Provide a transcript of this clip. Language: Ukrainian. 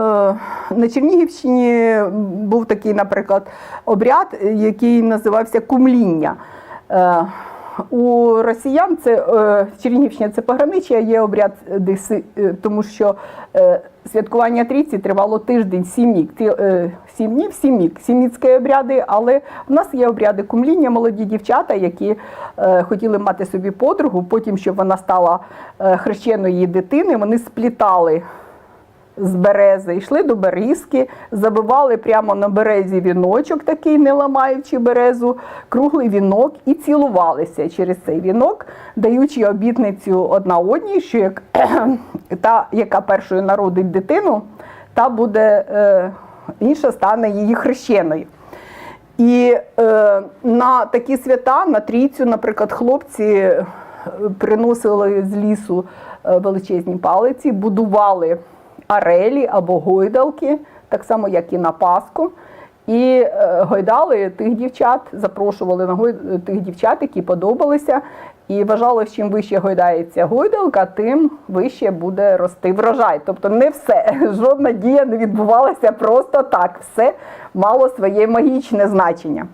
Е, На Чернігівщині був такий, наприклад, обряд, який називався кумління. Е, У росіян це е, Чернігівщина це пограничя, є обряд тому що святкування трійці тривало тиждень, сім сім днів, сім днів, сіміцькі обряди, але в нас є обряди кумління, молоді дівчата, які хотіли мати собі подругу, потім, щоб вона стала хрещеною її дитини, вони сплітали з берези, йшли до берізки, забивали прямо на березі віночок, такий, не ламаючи березу, круглий вінок і цілувалися через цей вінок, даючи обітницю одна одній, що як та, яка першою народить дитину, та буде е, інша стане її хрещеною. І е, на такі свята, на трійцю, наприклад, хлопці е, приносили з лісу е, величезні палиці, будували арелі або гойдалки, так само, як і на Пасху. І е, гойдали тих дівчат, запрошували на гой... тих дівчат, які подобалися. І вважали, що чим вище гойдається гойдалка, тим вище буде рости врожай. Тобто не все, жодна дія не відбувалася просто так. Все мало своє магічне значення.